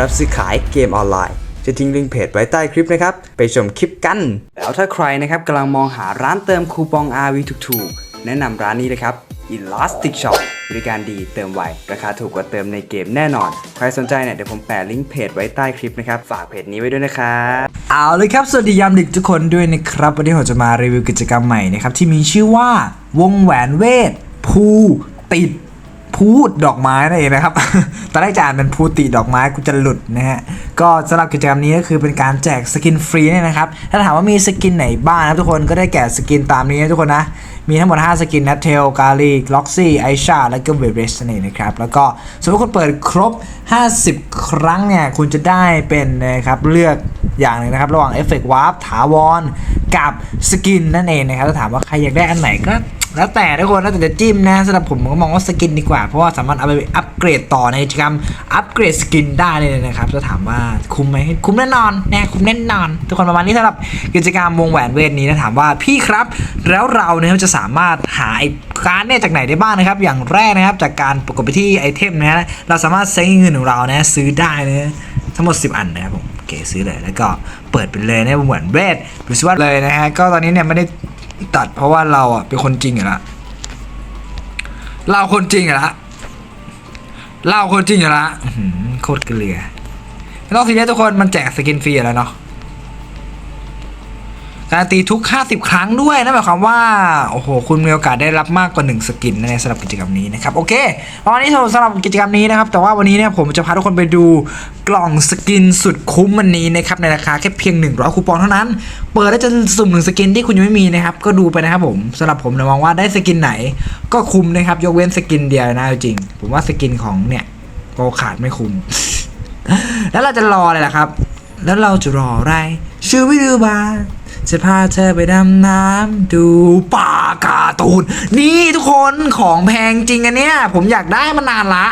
รับซื้อขายเกมออนไลน์ จะทิ้งลิงก์เพจไว้ใต้คลิปนะครับ ไปชมคลิปกัน แล้วถ้าใครนะครับกำลังมองหาร้านเติมคูปอง RV ถูกๆ แนะนำร้านนี้เลยครับ Elastic Shop บริการดีเติมไว ราคาถูกกว่าเติมในเกมแน่นอน ใครสนใจเนี่ยเดี๋ยวผมแปะลิงก์เพจไว้ใต้คลิปนะครับ ฝากเพจนี้ไว้ด้วยนะครับเอาเลยครับ สวัสดียามดึกทุกคนด้วยนะครับ วันนี้ผมจะมารีวิวกิจกรรมใหม่นะครับ ที่มีชื่อว่าวงแหวนเวทภูติด พูดดอกไม้นั่นเองนะครับ ตอนแรกจะอ่านเป็นพูติดอกไม้กูจะหลุดนะฮะ ก็สำหรับกิจกรรมนี้ก็คือเป็นการแจกสกินฟรีเนี่ยนะครับ ถ้าถามว่ามีสกินไหนบ้างนะครับทุกคน ก็ได้แก่สกินตามนี้นะทุกคนนะ มีทั้งหมด 5 สกินนัทเทลกาลีล็อกซี่ ไอชา และก็เวเรสนั่นเนะครับ แล้วก็สมมติคุณเปิดครบ 50 ครั้งเนี่ย คุณจะได้เป็นนะครับเลือกอย่างหนึ่งนะครับ ระหว่างเอฟเฟกต์วาร์ปถาวรกับสกินนั่นเองนะครับ ถ้าถามว่าใครอยากได้อันไหนก็ แล้วแต่ทุกคนแล้วแต่จะจิ้มนะสำหรับผมผมก็มองว่าสกินดีกว่า เพราะว่าสามารถเอาไปอัปเกรดต่อในกิจกรรมอัปเกรดสกินได้เลยนะครับจะถามว่าคุ้มไหมคุ้มแน่นอนแน่คุ้มแน่นอน ทุกคนประมาณนี้สำหรับกิจกรรมวงแหวนเวทนี้นะถามว่าพี่ครับ แล้วเราเนี่ยจะสามารถหาไอ้การ์ดเนี่ยจากไหนได้บ้างนะครับ อย่างแรกนะครับจากการประกบไปที่ไอเทมนะฮะเราสามารถใช้เงินของเรานะซื้อได้นะทั้งหมด 10 อันนะครับผมโอเคซื้อเลยแล้วก็เปิดไปเลยนะวงแหวนเวทดูสิว่าเลยนะฮะก็ตอนนี้เนี่ยไม่ได้ ตัดเพราะว่าเราอะเป็นคนจริงอยู่ละเราคนจริงเหรอเราคนจริงเหรออื้อหือโคตรเกลือไม่ต้องซีเรียสทุกคนมันแจกสกินฟรีอยู่แล้วเนาะ การนตีทุก 50 ครั้งด้วยนั่นหมายความว่าโอ้โหคุณมีโอกาสได้รับมากกว่า 1 สกินในสำหรับกิจกรรมนี้นะครับโอเควันนี้สำหรับกิจกรรมนี้นะครับแต่ว่าวันนี้เนี่ยผมจะพาทุกคนไปดูกล่องสกินสุดคุ้มวันนี้นะครับในราคาแค่เพียง 100 คูปองเท่านั้น เปิดแล้วจะสุ่มหนึ่งสกินที่คุณยังไม่มีนะครับก็ดูไปนะครับผมสำหรับผมเนี่ยมองว่าได้สกินไหน ก็คุ้มนะครับยกเว้นสกินเดียวนะจริง ผมว่าสกินของเนี่ยโปรขาดไม่คุ้มแล้วเราจะรออะไรล่ะครับ แล้วเราจะรออะไรชื่อวิดีโอบา จะพาเธอไปดำน้ำดูป่าการ์ตูน นี่ทุกคนของแพงจริงอันเนี้ย ผมอยากได้มานานละ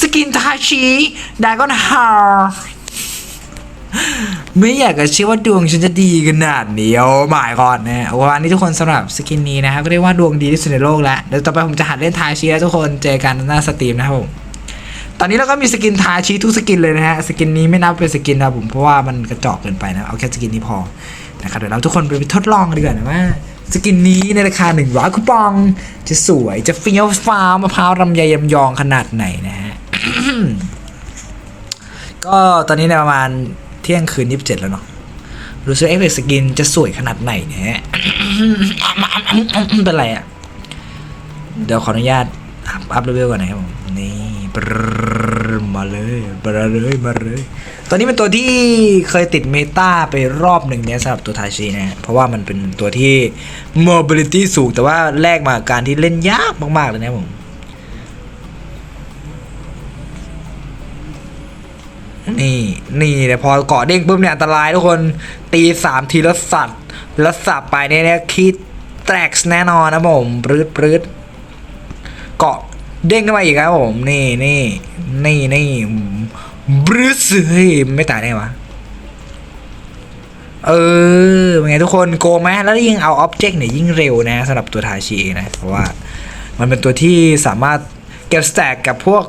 สกินทาชิดากอนฮาร์ไม่อยากจะเชื่อว่าดวงฉันจะดีขนาดนี้โอ้หมายก่อนนะวันนี้ทุกคนสำหรับสกินนี้นะครับก็เรียกว่าดวงดีที่สุดในโลกแล้วเดี๋ยวต่อไปผมจะหัดเล่นทาชิแล้วทุกคนเจอกันหน้าสตรีมนะครับผมตอนนี้เราก็มีสกินทาชีทุกสกินเลยนะฮะสกินนี้ไม่นับเป็นสกินนะผมเพราะว่ามันกระจอกเกินไปนะเอาแค่สกินนี้พอ นะครับเดี๋ยวเราทุกคนไปทดลองกันดีกว่านะว่าสกินนี้ในราคา 100คูปอง จะสวยจะเฟี้ยวฟ้าวมะพร้าวลำไยยำยองขนาดไหนนะฮะ ก็ตอนนี้ในประมาณเที่ยงคืนยี่สิบเจ็ดแล้วเนาะรู้สึกเอฟเฟกสกินจะสวยขนาดไหนเนี่ยเป็นไรอะ เดี๋ยวขออนุญาต อัพเลเวลก่อนนะครับผมนี่ปรมาเลยมาเลยมาเลย ตัวนี้เป็นตัวที่เคยติดเมตาไปรอบหนึ่งเนี่ยสำหรับตัวทาชินะเพราะว่ามันเป็นตัวที่ mobility สูงแต่ว่าแลกมาการที่เล่นยากมาก ๆ เลยนะผมนี่นี่เนี่ยพอเกาะเด้งปุ๊บเนี่ยอันตรายทุกคนตีสามทีแล้วสัตว์แล้วสับไปเนี่ยเนี่ยคิดแตกแน่นอนนะผมปรืดปรืด เกาะเด้งขึ้นมาอีกครับผมนี่นี่นี่นี่บรืดเฮ้ยไม่ตายได้วะเออเป็นไงทุกคนโกไหมแล้วยิ่งเอาอ็อบเจกต์เนี่ยยิ่งเร็วนะสำหรับตัวทาชีนะเพราะว่ามันเป็นตัวที่สามารถเก็บสแต็กกับพวก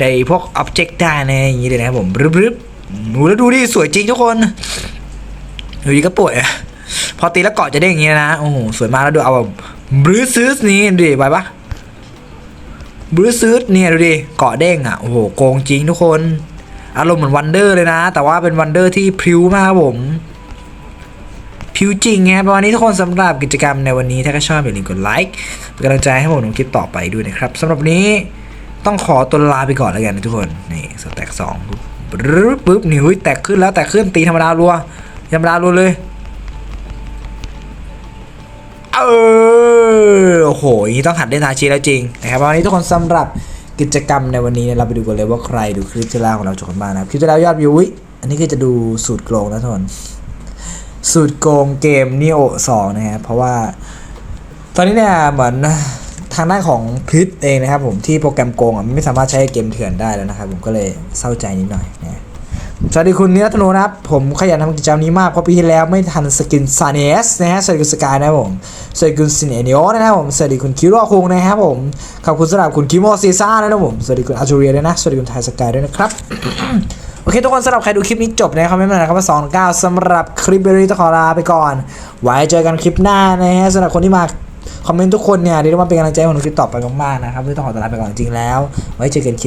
ในพวกอ็อบเจกต์ได้นะอย่างนี้เลยนะครับผมรึบรึบดูแล้วดูดิสวยจริงทุกคนอยู่ดีก็ป่วยอะพอตีแล้วเกาะจะได้อย่างนี้นะโอ้โหสวยมากแล้วดูเอาแบบบรื้ซื้อนี่ดูดิไปปะ บรื้ซื้อเนี่ยดูดิเกาะเด้งอะโอ้โหโกงจริงทุกคน อารมณ์เหมือนวันเดอร์เลยนะ แต่ว่าเป็นวันเดอร์ที่พริ้วมากครับผมผิวจริงไงประมาณนี้ทุกคนสำหรับกิจกรรมในวันนี้ถ้าชอบอย่าลืมกดไลค์เป็นกำลังใจให้ผมในคลิปต่อไปด้วยนะครับสำหรับนี้ต้องขอตัวลาไปก่อนแล้วกันนะทุกคนนี่สแต็กสองปุ๊บปึ๊บนี่หุ้ยแตกขึ้นแล้วแตกขึ้นตีธรรมดารัวธรรมดารัวเลยเออ โอ้โหยี่ต้องหัดเล่นทาชีแล้วจริงนะครับวันนี้ทุกคนสำหรับกิจกรรมในวันนี้เราไปดูกันเลยว่าใครดูคลิปที่แล้วของเราจบกันบ้างนะครับคลิปที่แล้วยอดวิวอุ๊ยอันนี้ก็จะดูสูตรโกงนะทุกคนสูตรโกงเกมนิโอ2นะครับเพราะว่า ตอนนี้เนี่ยเหมือนทางด้านของพิษเองนะครับผมที่โปรแกรมโกงอะมันไม่สามารถใช้เกมเถื่อนได้แล้วนะครับผมก็เลยเศร้าใจนิดหน่อยนะ สวัสดีคุณเนิรัตโนนะครับ ผมขยันทำกิจกรรมนี้มาก เพราะปีที่แล้วไม่ทันสกินซานเนสนะฮะสวัสดีคุณสกายนะครับผม สวัสดีคุณซินเอเนโอนะครับผมสวัสดีคุณคิโรคุงนะครับผม ขอบคุณสำหรับคุณคิโมซีซ่านะครับผมสวัสดีคุณอาจูเรียด้วยนะสวัสดีคุณไทยสกายด้วยนะครับโอเคทุกคนสำหรับใครดูคลิปนี้จบนะครับไม่เป็นไรนะครับว่า2 9สำหรับคลิปเบอร์นี้ต้องขอลาไปก่อน ไว้เจอกันคลิปหน้านะฮะสำหรับคนที่มาคอมเมนต์ทุกคนเนี่ยเรียกว่าเป็นกำลังใจให้ผมคลิปต่อไปมากๆนะครับไม่ต้องขอลาไปก่อนจริงแล้ว ไว้เจอกันคลิป